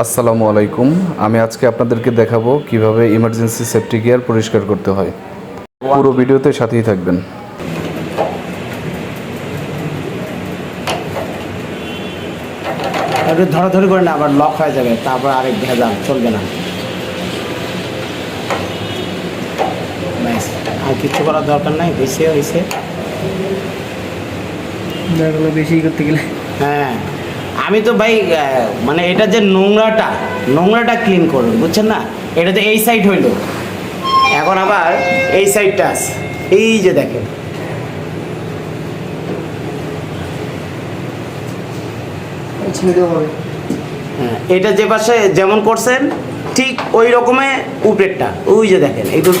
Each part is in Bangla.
আসসালামু আলাইকুম। আমি আজকে আপনাদেরকে দেখাবো কীভাবে ইমার্জেন্সি সেফটি গিয়ার পরিষ্কার করতে হয়। পুরো ভিডিওতে সাথেই থাকবেন। একটু ধরাধরি করে না আবার লক হয়ে যাবে তারপর আরেক ভেজাল চলবে না। আর কিছু করার দরকার নাই হয়েছে। হয়েছে দেখাল বেশি করতে গেলে। হ্যাঁ। আমি তো ভাই মানে এটা যে নোংরাটা নোংরাটা ক্লিন করুন বুঝছেন না? এটা তো এই সাইড হইল। এখন আবার এই সাইডটা আছে। এই যে দেখেন। হ্যাঁ এটা যে পাশে যেমন করছেন ঠিক ওই রকমের উপরেরটা। ওই যে দেখেন একটু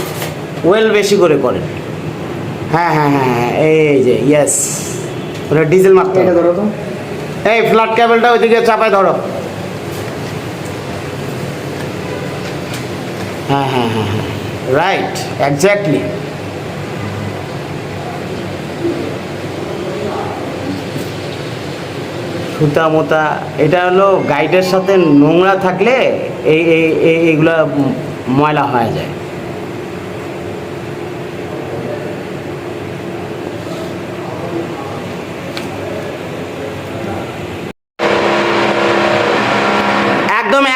ওয়েল বেশি করে করেন। হ্যাঁ হ্যাঁ হ্যাঁ হ্যাঁ এই যে ইয়েস ওটা ডিজেল মারতে হবে। ধরো তো। এই ফ্ল্যাট কেবলটা ওইদিকে চাপায় ধরো। হ্যাঁ হ্যাঁ হ্যাঁ হ্যাঁ। রাইট এক্স্যাক্টলি সুতা মোতা এটা হলো গাইডের সাথে নোংরা থাকলে এই এই, এই- এইগুলা ময়লা হয়ে যায়।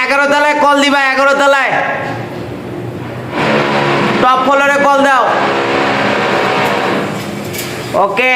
এগারো তলায় কল দিবা এগারো তলায়। টপ ফ্লোরে কল দাও। ওকে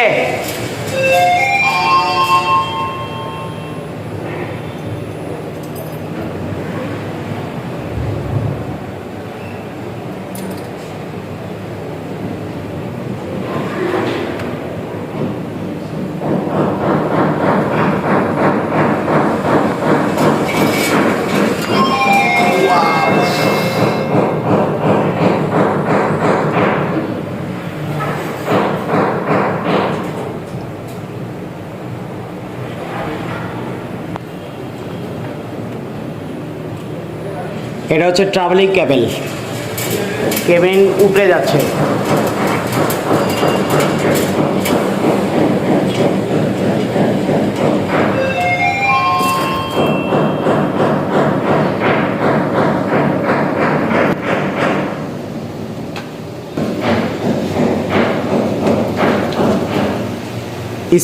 এটা হচ্ছে ট্রাভেলিং ক্যাবেল কেবিন উপরে যাচ্ছে।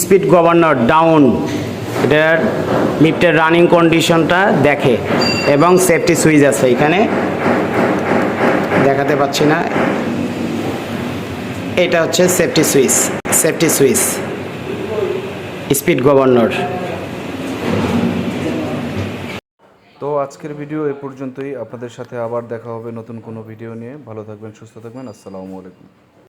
স্পিড গভর্নর ডাউন এটার লিফটের রানিং কন্ডিশনটা দেখে এবং সেফটি সুইচ আছে এখানে। দেখাতে পাচ্ছি না। এটা হচ্ছে safety switch safety switch, speed governor. তো আজকের ভিডিও এ পর্যন্তই। আপনাদের সাথে আবার দেখা হবে নতুন কোনো ভিডিও নিয়ে। ভালো থাকবেন, সুস্থ থাকবেন। আসসালামু আলাইকুম।